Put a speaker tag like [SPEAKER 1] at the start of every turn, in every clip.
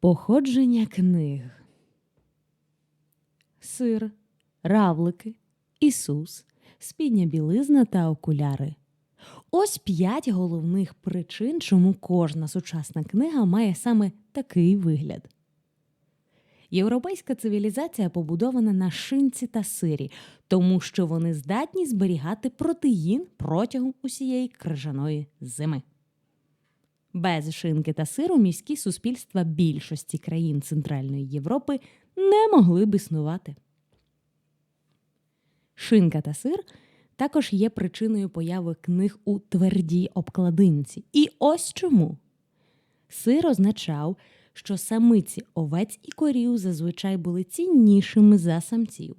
[SPEAKER 1] Походження книг. Сир, равлики, Ісус, спідня білизна та окуляри. Ось п'ять головних причин, чому кожна сучасна книга має саме такий вигляд. Європейська цивілізація побудована на шинці та сирі, тому що вони здатні зберігати протеїн протягом усієї крижаної зими. Без шинки та сиру міські суспільства більшості країн Центральної Європи не могли б існувати. Шинка та сир також є причиною появи книг у твердій обкладинці. І ось чому. Сир означав, що самиці овець і корів зазвичай були ціннішими за самців,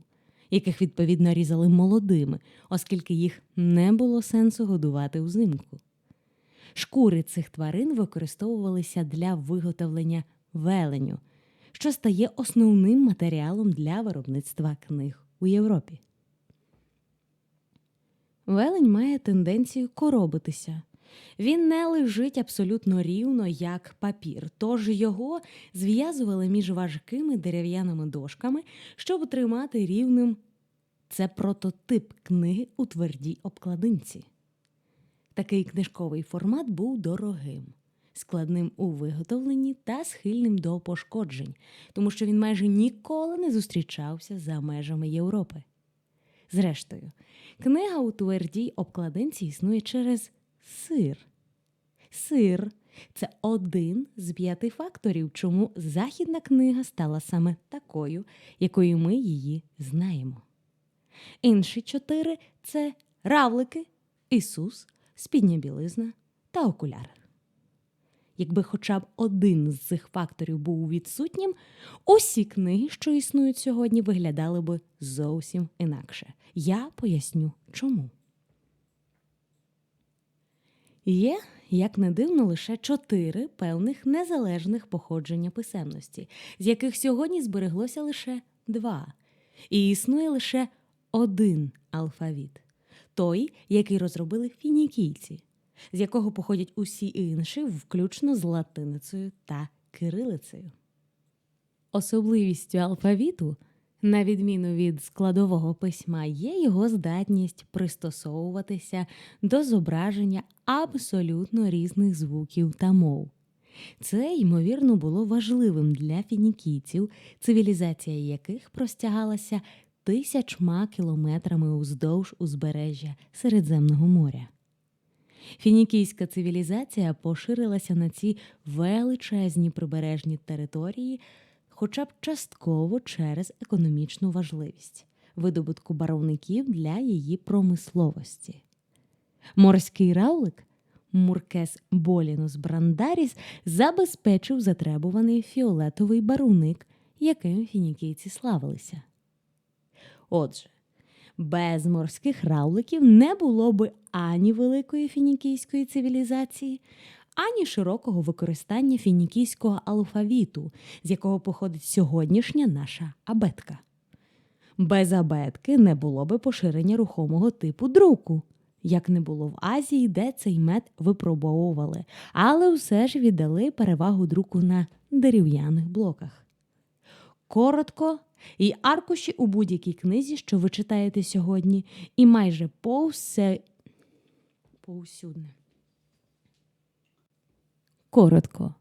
[SPEAKER 1] яких відповідно різали молодими, оскільки їх не було сенсу годувати взимку. Шкури цих тварин використовувалися для виготовлення веленю, що стає основним матеріалом для виробництва книг у Європі. Велень має тенденцію коробитися. Він не лежить абсолютно рівно, як папір, тож його зв'язували між важкими дерев'яними дошками, щоб тримати рівним. Це прототип книги у твердій обкладинці. Такий книжковий формат був дорогим, складним у виготовленні та схильним до пошкоджень, тому що він майже ніколи не зустрічався за межами Європи. Зрештою, книга у твердій обкладинці існує через сир. Сир це один з п'яти факторів, чому західна книга стала саме такою, якою ми її знаємо. Інші чотири це равлики, Ісус, спідня білизна та окуляри. Якби хоча б один з цих факторів був відсутнім, усі книги, що існують сьогодні, виглядали би зовсім інакше. Я поясню чому. Є, як не дивно, лише чотири певних незалежних походження писемності, з яких сьогодні збереглося лише два, і існує лише один алфавіт той, який розробили фінікійці, з якого походять усі інші, включно з латиницею та кирилицею. Особливістю алфавіту, на відміну від складового письма, є його здатність пристосовуватися до зображення абсолютно різних звуків та мов. Це, ймовірно, було важливим для фінікійців, цивілізація яких простягалася тисячма кілометрами уздовж узбережжя Середземного моря. Фінікійська цивілізація поширилася на ці величезні прибережні території, хоча б частково через економічну важливість видобутку баровників для її промисловості. Морський равлик Муркес Болінус Брандаріс забезпечив затребуваний фіолетовий барвник, яким фінікійці славилися. Отже, без морських равликів не було би ані великої фінікійської цивілізації, ані широкого використання фінікійського алфавіту, з якого походить сьогоднішня наша абетка. Без абетки не було би поширення рухомого типу друку, як не було в Азії, де цей мед випробовували, але все ж віддали перевагу друку на дерев'яних блоках. Коротко, і аркуші у будь-якій книзі, що ви читаєте сьогодні, і майже повсе повсюдне. Коротко.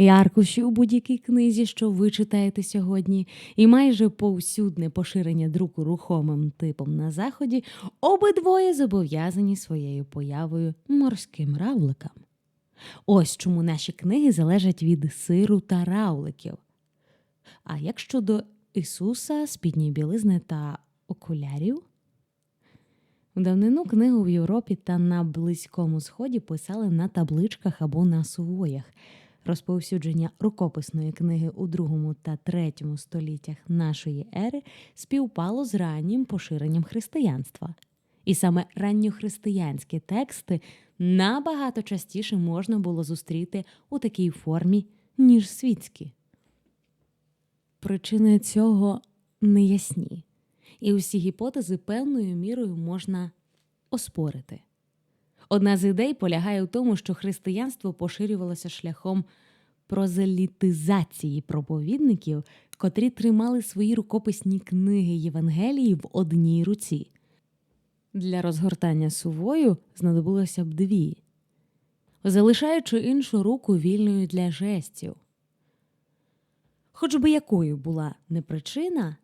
[SPEAKER 1] І аркуші у будь-якій книзі, що ви читаєте сьогодні, і майже повсюдне поширення друку рухомим типом на заході, обидвоє зобов'язані своєю появою морським равликам. Ось чому наші книги залежать від сиру та равликів. А як щодо Ісуса, спідньої білизни та окулярів? В давнину книгу в Європі та на Близькому Сході писали на табличках або на сувоях. Розповсюдження рукописної книги у другому та третьому століттях нашої ери співпало з раннім поширенням християнства. І саме ранньохристиянські тексти набагато частіше можна було зустріти у такій формі, ніж світські. Причини цього неясні, і усі гіпотези певною мірою можна оспорити. Одна з ідей полягає в тому, що християнство поширювалося шляхом прозелітизації проповідників, котрі тримали свої рукописні книги Євангелії в одній руці. Для розгортання сувою знадобилося б дві, залишаючи іншу руку вільною для жестів. Хоч би якою була не причина,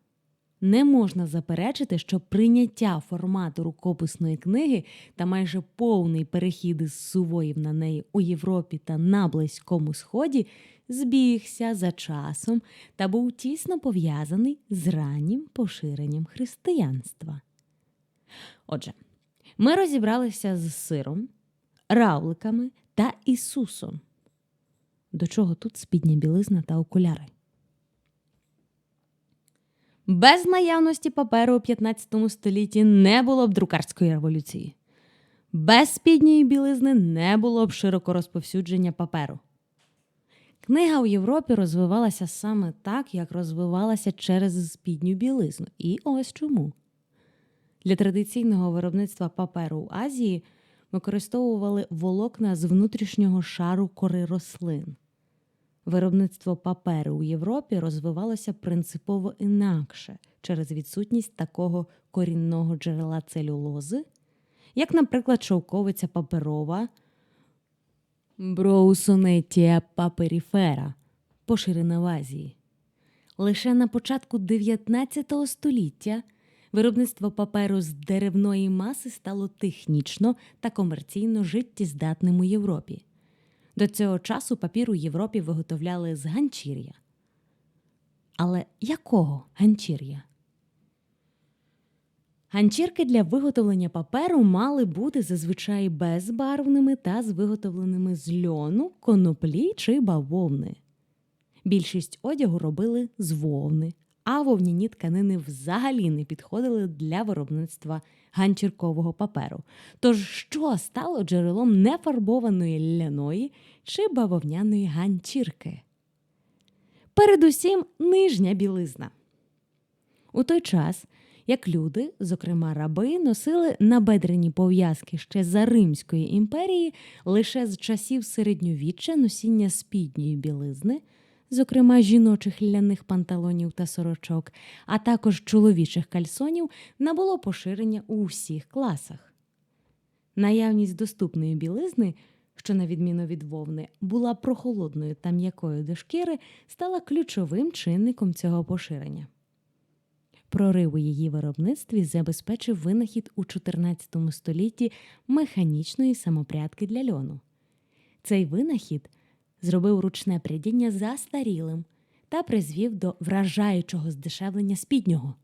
[SPEAKER 1] не можна заперечити, що прийняття формату рукописної книги та майже повний перехід із сувоїв на неї у Європі та на Близькому Сході збігся за часом та був тісно пов'язаний з раннім поширенням християнства. Отже, ми розібралися з сиром, равликами та Ісусом. До чого тут спідня білизна та окуляри? Без наявності паперу у 15 столітті не було б друкарської революції. Без спідньої білизни не було б широко розповсюдження паперу. Книга у Європі розвивалася саме так, як розвивалася через спідню білизну. І ось чому. Для традиційного виробництва паперу в Азії використовували волокна з внутрішнього шару кори рослин. Виробництво паперу у Європі розвивалося принципово інакше через відсутність такого корінного джерела целюлози, як, наприклад, шовковиця паперова Броусонетія паперіфера, поширена в Азії. Лише на початку 19 століття виробництво паперу з деревної маси стало технічно та комерційно життєздатним у Європі. До цього часу папір у Європі виготовляли з ганчір'я. Але якого ганчір'я? Ганчірки для виготовлення паперу мали бути зазвичай безбарвними та з виготовленими з льону, коноплі чи бавовни. Більшість одягу робили з вовни, а вовняні тканини взагалі не підходили для виробництва ганчіркового паперу. Тож що стало джерелом нефарбованої ляної чи бавовняної ганчірки? Передусім нижня білизна. У той час, як люди, зокрема раби, носили набедрені пов'язки ще за Римської імперії, лише з часів середньовіччя носіння спідньої білизни, зокрема жіночих ляних панталонів та сорочок, а також чоловічих кальсонів, набуло поширення у всіх класах. Наявність доступної білизни, що, на відміну від вовни, була прохолодною та м'якою до шкіри, стала ключовим чинником цього поширення. Прорив у її виробництві забезпечив винахід у 14 столітті механічної самопрядки для льону. Цей винахід зробив ручне прядіння застарілим та призвів до вражаючого здешевлення спіднього.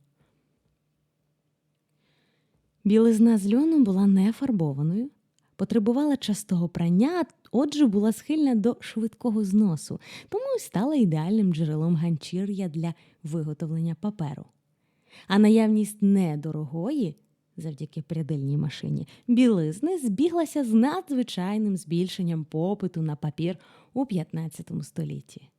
[SPEAKER 1] Білизна з льону була не фарбованою, потребувала частого прання, отже, була схильна до швидкого зносу, тому й стала ідеальним джерелом ганчір'я для виготовлення паперу. А наявність недорогої, завдяки прядильній машині, білизни збіглася з надзвичайним збільшенням попиту на папір у 15 столітті.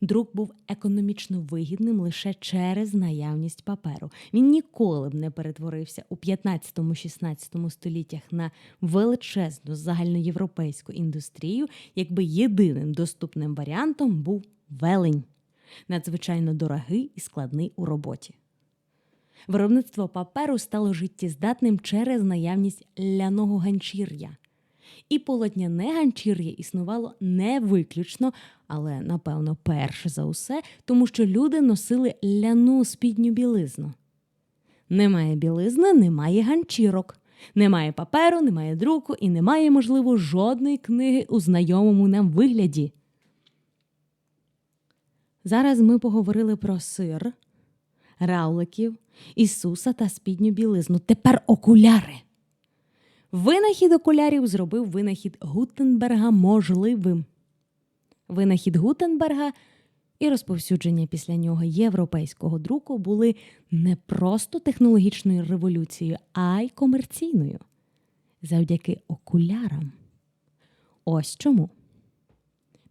[SPEAKER 1] Друк був економічно вигідним лише через наявність паперу. Він ніколи б не перетворився у 15-16 століттях на величезну загальноєвропейську індустрію, якби єдиним доступним варіантом був велень, надзвичайно дорогий і складний у роботі. Виробництво паперу стало життєздатним через наявність ляного ганчір'я. І полотняне ганчір'я існувало не виключно, але, напевно, перше за усе, тому що люди носили ляну спідню білизну. Немає білизни, немає ганчірок. Немає паперу, немає друку і немає, можливо, жодної книги у знайомому нам вигляді. Зараз ми поговорили про сир, равликів, Ісуса та спідню білизну. Тепер окуляри. Винахід окулярів зробив винахід Гутенберга можливим. Винахід Гутенберга і розповсюдження після нього європейського друку були не просто технологічною революцією, а й комерційною. Завдяки окулярам. Ось чому.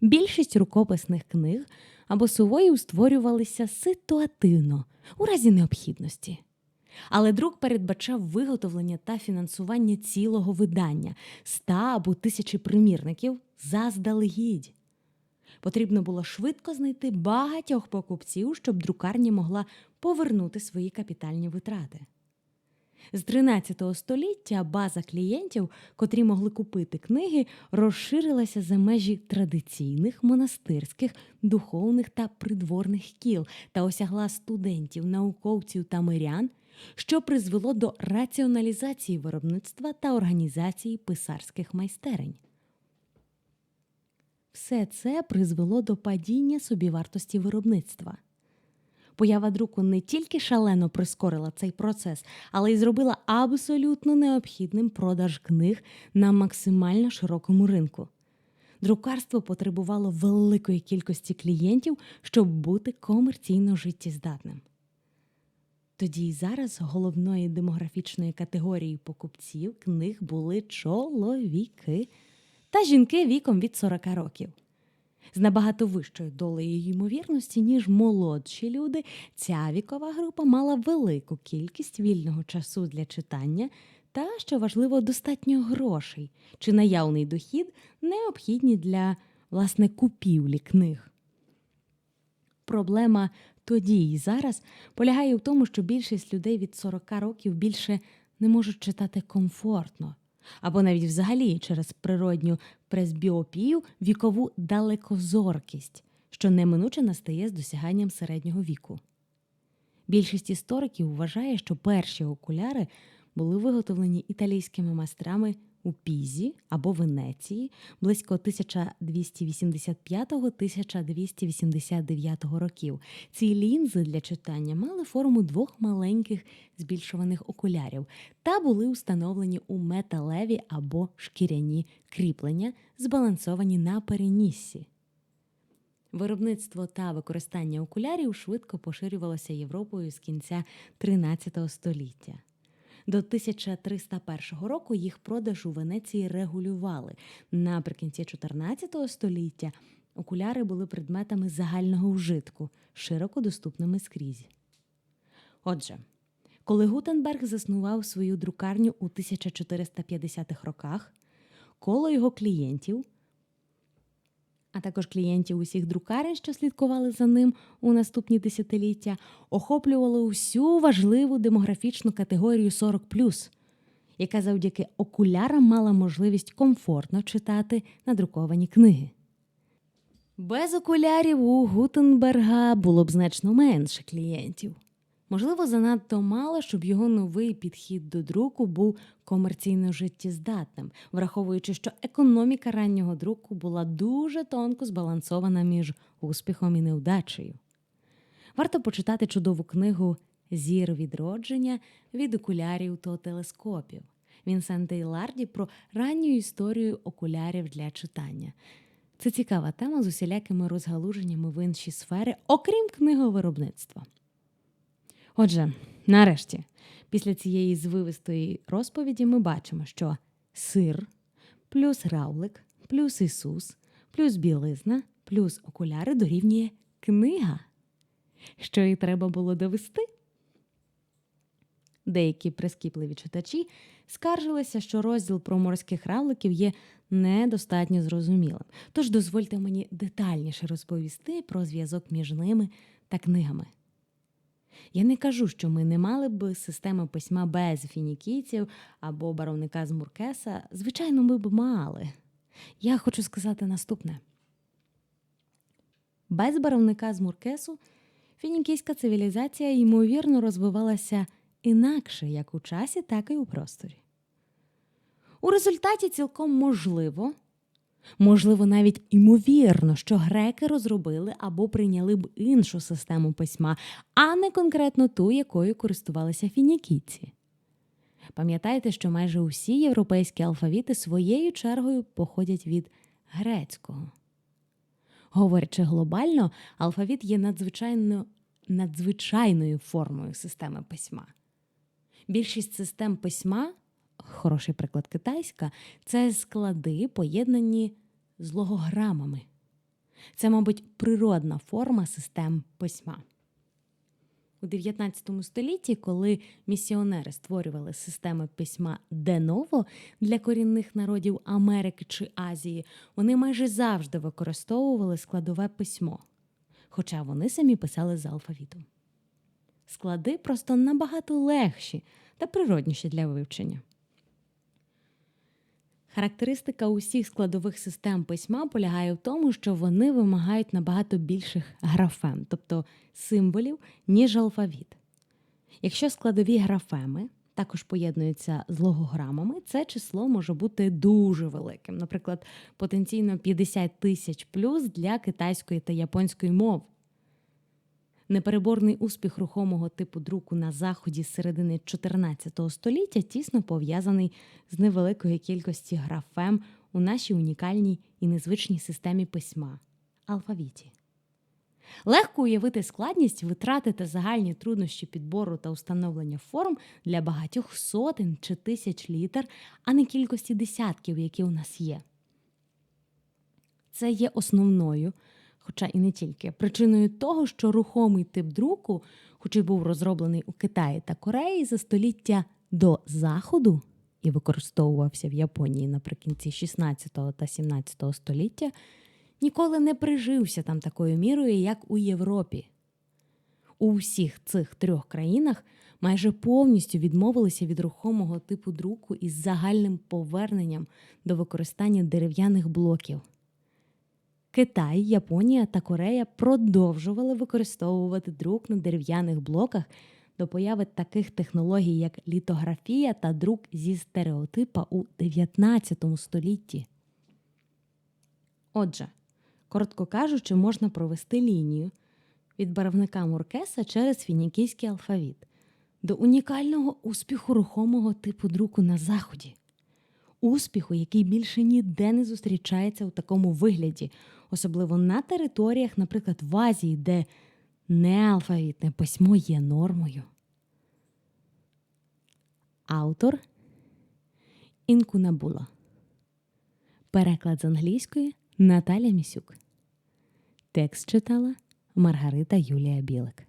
[SPEAKER 1] Більшість рукописних книг або сувоїв створювалися ситуативно у разі необхідності. Але друк передбачав виготовлення та фінансування цілого видання ста або тисячі примірників заздалегідь. Потрібно було швидко знайти багатьох покупців, щоб друкарня могла повернути свої капітальні витрати. З 13 століття база клієнтів, котрі могли купити книги, розширилася за межі традиційних монастирських, духовних та придворних кіл та осягла студентів, науковців та мирян, що призвело до раціоналізації виробництва та організації писарських майстерень. Все це призвело до падіння собівартості виробництва. Поява друку не тільки шалено прискорила цей процес, але й зробила абсолютно необхідним продаж книг на максимально широкому ринку. Друкарство потребувало великої кількості клієнтів, щоб бути комерційно життєздатним. Тоді й зараз головною демографічною категорією покупців книг були чоловіки та жінки віком від 40 років. З набагато вищою долею ймовірності, ніж молодші люди, ця вікова група мала велику кількість вільного часу для читання та, що важливо, достатньо грошей чи наявний дохід, необхідні для власне купівлі книг. Проблема тоді і зараз полягає в тому, що більшість людей від 40 років більше не можуть читати комфортно, або навіть взагалі через природню пресбіопію вікову далекозоркість, що неминуче настає з досяганням середнього віку. Більшість істориків вважає, що перші окуляри були виготовлені італійськими майстрами у Пізі або Венеції близько 1285-1289 років. Ці лінзи для читання мали форму двох маленьких збільшуваних окулярів та були встановлені у металеві або шкіряні кріплення, збалансовані на переніссі. Виробництво та використання окулярів швидко поширювалося Європою з кінця 13 століття. До 1301 року їх продаж у Венеції регулювали. Наприкінці 14 століття окуляри були предметами загального вжитку, широко доступними скрізь. Отже, коли Гутенберг заснував свою друкарню у 1450-х роках, коло його клієнтів, а також клієнтів усіх друкарень, що слідкували за ним у наступні десятиліття, охоплювало усю важливу демографічну категорію 40+, яка завдяки окулярам мала можливість комфортно читати надруковані книги. Без окулярів у Гутенберга було б значно менше клієнтів. Можливо, занадто мало, щоб його новий підхід до друку був комерційно життєздатним, враховуючи, що економіка раннього друку була дуже тонко збалансована між успіхом і неудачею. Варто почитати чудову книгу Зір відродження від окулярів до телескопів Вінсента Іларді про ранню історію окулярів для читання. Це цікава тема з усілякими розгалуженнями в інші сфери, окрім книговиробництва. Отже, нарешті, після цієї звивистої розповіді ми бачимо, що сир плюс равлик, плюс Ісус, плюс білизна, плюс окуляри дорівнює книга. Що і треба було довести. Деякі прискіпливі читачі скаржилися, що розділ про морських равликів є недостатньо зрозумілим. Тож дозвольте мені детальніше розповісти про зв'язок між ними та книгами. Я не кажу, що ми не мали б системи письма без фінікійців або баровника з Муркеса. Звичайно, ми б мали. Я хочу сказати наступне: без баровника з Муркесу фінікійська цивілізація ймовірно розвивалася інакше як у часі, так і у просторі. У результаті цілком можливо, можливо, навіть імовірно, що греки розробили або прийняли б іншу систему письма, а не конкретно ту, якою користувалися фінікійці. Пам'ятайте, що майже усі європейські алфавіти своєю чергою походять від грецького. Говорячи глобально, алфавіт є надзвичайно надзвичайною формою системи письма. Більшість систем письма, хороший приклад китайська, це склади, поєднані з логограмами. Це, мабуть, природна форма систем письма. У 19 столітті, коли місіонери створювали системи письма де-ново для корінних народів Америки чи Азії, вони майже завжди використовували складове письмо, хоча вони самі писали за алфавітом. Склади просто набагато легші та природніші для вивчення. Характеристика усіх складових систем письма полягає в тому, що вони вимагають набагато більших графем, тобто символів, ніж алфавіт. Якщо складові графеми також поєднуються з логограмами, це число може бути дуже великим, наприклад, потенційно 50 тисяч плюс для китайської та японської мов. Непереборний успіх рухомого типу друку на заході з середини 14 століття тісно пов'язаний з невеликою кількістю графем у нашій унікальній і незвичній системі письма алфавіті. Легко уявити складність витратити загальні труднощі підбору та установлення форм для багатьох сотень чи тисяч літер, а не кількості десятків, які у нас є. Це є основною хоча і не тільки, причиною того, що рухомий тип друку, хоч і був розроблений у Китаї та Кореї за століття до Заходу і використовувався в Японії наприкінці 16 та 17 століття, ніколи не прижився там такою мірою, як у Європі. У всіх цих трьох країнах майже повністю відмовилися від рухомого типу друку із загальним поверненням до використання дерев'яних блоків. Китай, Японія та Корея продовжували використовувати друк на дерев'яних блоках до появи таких технологій, як літографія та друк зі стереотипа у 19 столітті. Отже, коротко кажучи, можна провести лінію від барвника Муркеса через фінікійський алфавіт до унікального успіху рухомого типу друку на заході успіху, який більше ніде не зустрічається у такому вигляді, особливо на територіях, наприклад, в Азії, де неалфавітне письмо є нормою. Автор Інкунабула. Переклад з англійської Наталя Місюк. Текст читала Маргарита Юлія Білик.